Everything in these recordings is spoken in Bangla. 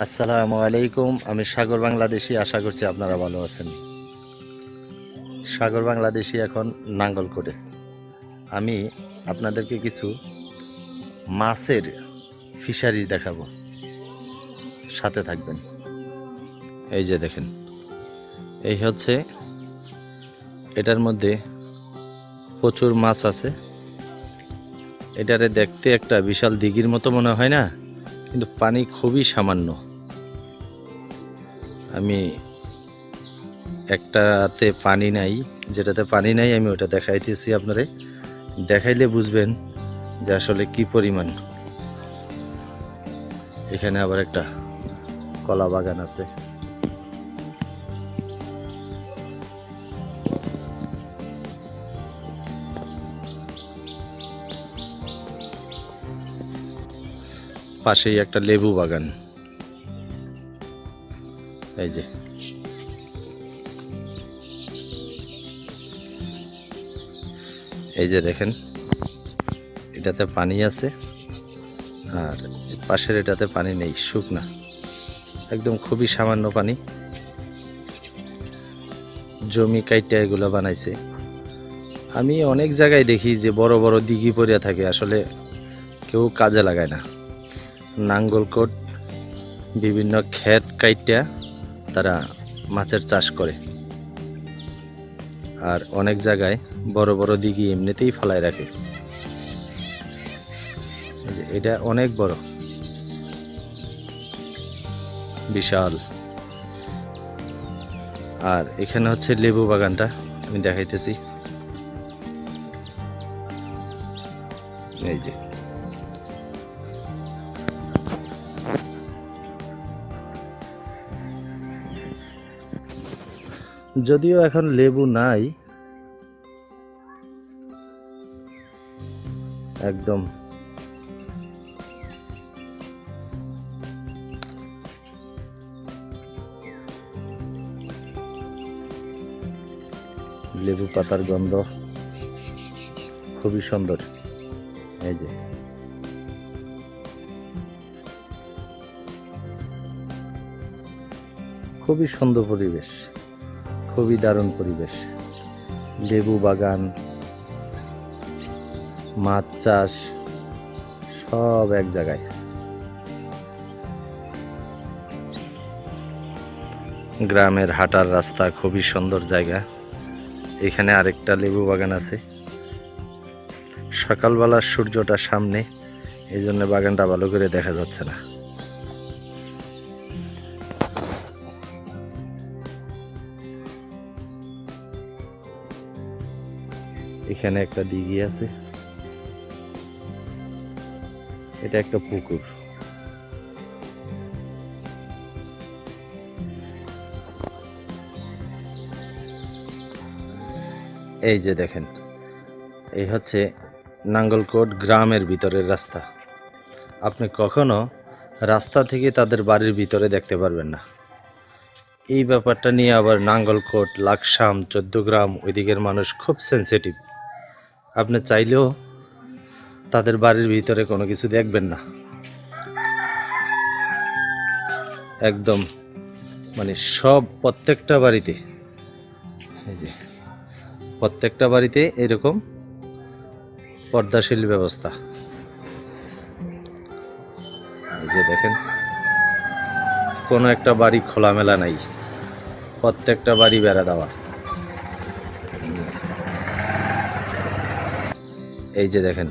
আসসালামু আলাইকুম। আমি সাগর বাংলাদেশি, আশা করছি আপনারা ভালো আছেন। সাগর বাংলাদেশি এখন নাঙ্গল করে আমি আপনাদেরকে কিছু মাছের ফিশারি দেখাবো। সাথে থাকবেন। এই যে দেখেন, এই হচ্ছে এটার মধ্যে প্রচুর মাছ আছে। এটারে দেখতে একটা বিশাল দিঘির মতো মনে হয় না? কিন্তু পানি খুবই সামান্য। আমি একটাতে পানি নাই, যেটাতে পানি নাই, আমি ওটা দেখাইতেছি আপনারে। দেখাইলে বুঝবেন যে আসলে কি পরিমাণ। এখানে আবার একটা কলা বাগান আছে। পাশেই একটা লেবু বাগান। এই যে। এই যে দেখেন, এটাতে পানি আছে, আর পাশের এটাতে পানি নেই, শুকনা। একদম খুবই সামান্য পানি। জমি কাইটা এগুলো বানাইছে। আমি অনেক জায়গায় দেখি যে বড় বড় দিঘি পড়িয়া থাকে, আসলে কেউ কাজে লাগায় না। নাঙ্গলকোট, বিভিন্ন ক্ষেত কাইটা তারা মাছের চাষ করে। আর অনেক জায়গায় বড় বড় দিঘি এমনিতেই ফেলায় রাখে। এটা অনেক বড়। বিশাল। আর এখানে হচ্ছে লেবু বাগানটা আমি দেখাইতেছি। এই যে। যদিও এখন লেবু নাই। একদম। লেবু পাতার গন্ধ খুবই সুন্দর। এই যে। খুবই সুন্দর পরিবেশ। খুবই দারুণ পরিবেশ। লেবু বাগান, মাছ চাষ, সব এক জায়গায়। গ্রামের হাঁটার রাস্তা খুবই সুন্দর জায়গা। এখানে আরেকটা লেবু বাগান আছে। সকালবেলার সূর্যটা সামনে এই জন্য বাগানটা ভালো করে দেখা যাচ্ছে না। এখানে একটা দিঘি আছে। এটা একটা পুকুর। এই যে দেখেন, এই হচ্ছে নাঙ্গলকোট গ্রামের ভিতরের রাস্তা। আপনি কখনো রাস্তা থেকে তাদের বাড়ির ভিতরে দেখতে পারবেন না। এই ব্যাপারটা নিয়ে আবার নাঙ্গলকোট, লাকসাম, চোদ্দগ্রাম ওইদিকের মানুষ খুব সেন্সিটিভ আপনি চাইলেও তাদের বাড়ির ভিতরে কোনো কিছু দেখবেন না। একদম মানে সব প্রত্যেকটা বাড়িতে, এই যে, প্রত্যেকটা বাড়িতে এরকম পর্দাশীল ব্যবস্থা। এই যে দেখেন, কোনো একটা বাড়ি খোলামেলা নাই, প্রত্যেকটা বাড়ি বেড়া দেওয়া। এই যে দেখেন,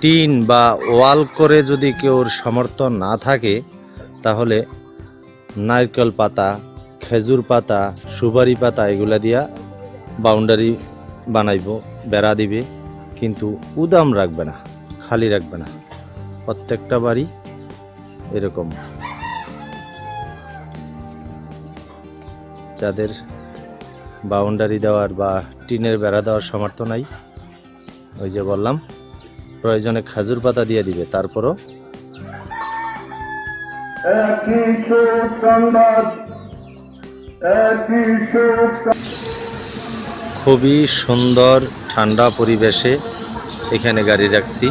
টিন বা ওয়াল করে যদি কেউর সমর্থন না থাকে, তাহলে নারকেল পাতা, খেজুর পাতা, সুপারি পাতা এগুলা দিয়া বাউন্ডারি বানাইব, বেড়া দিবে, কিন্তু উদাম রাখবে না, খালি রাখবে না। প্রত্যেকটা বাড়ি এরকম। যাদের বাউন্ডারি দেওয়ার বা টিনের বেড়া দেওয়ার সামর্থ্য নাই ওই যে বললাম প্রয়োজনে খাজুর পাতা দিয়ে দিবে তারপরও খুবই সুন্দর ঠান্ডা পরিবেশে এখানে গাড়ি রাখছি।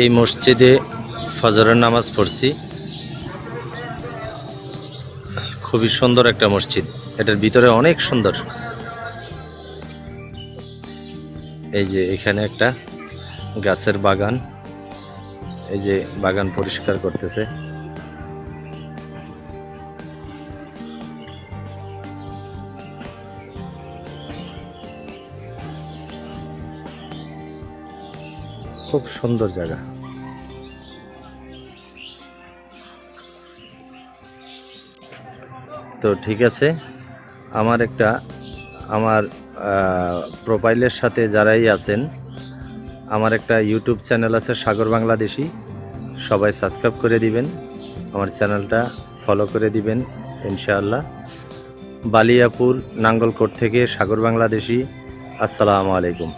এই মসজিদে ফজরের নামাজ পড়ছি। খুবই সুন্দর একটা মসজিদ। এটার ভিতরে অনেক সুন্দর। এই যে এখানে একটা গাছের বাগান। এই যে বাগান পরিষ্কার করতেছে। খুব সুন্দর জায়গা। তো ঠিক আছে, আমার একটা, আমার প্রোফাইলের সাথে যারাই আছেন, আমার একটা ইউটিউব চ্যানেল আছে সাগর বাংলাদেশি সবাই সাবস্ক্রাইব করে দিবেন, আমার চ্যানেলটা ফলো করে দিবেন, ইনশাআল্লাহ। বালিয়াপুর নাঙ্গলকোট থেকে সাগর বাংলাদেশি আসসালামু আলাইকুম।